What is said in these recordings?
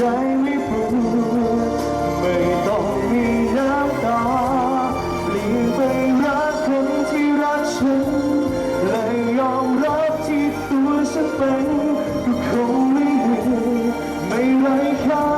ใจวิปริตไม่ต้องมีน้ำตาเลี่ไปรักคนที่รักฉันและยอมรับที่ตัวฉันเป็นก็คงไม่ดีไม่ไร้ค่า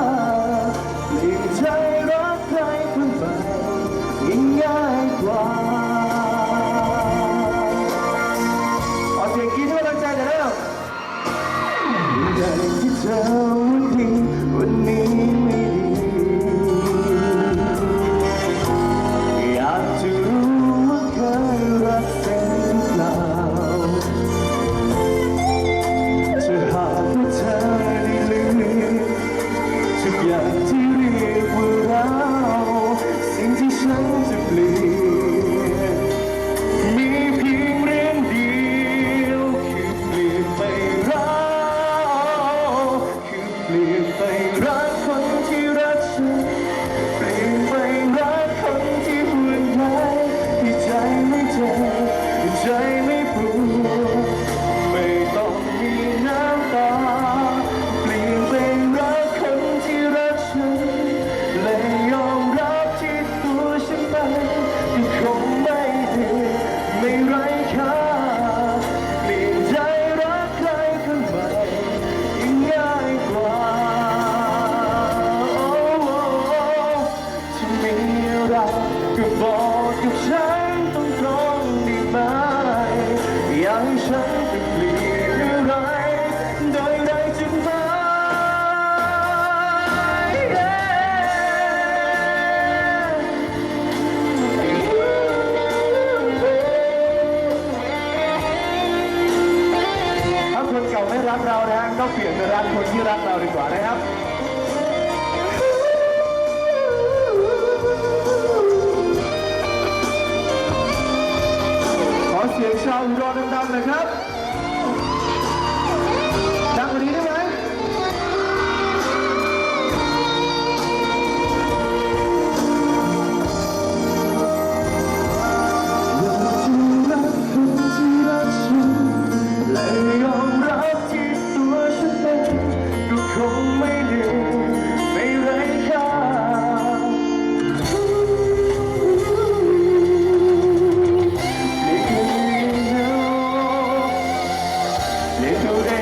คนเก่าไม่รักเรานะฮะก็เปลี่ยนไปรักคนที่รักเราดีกว่านะครับ Little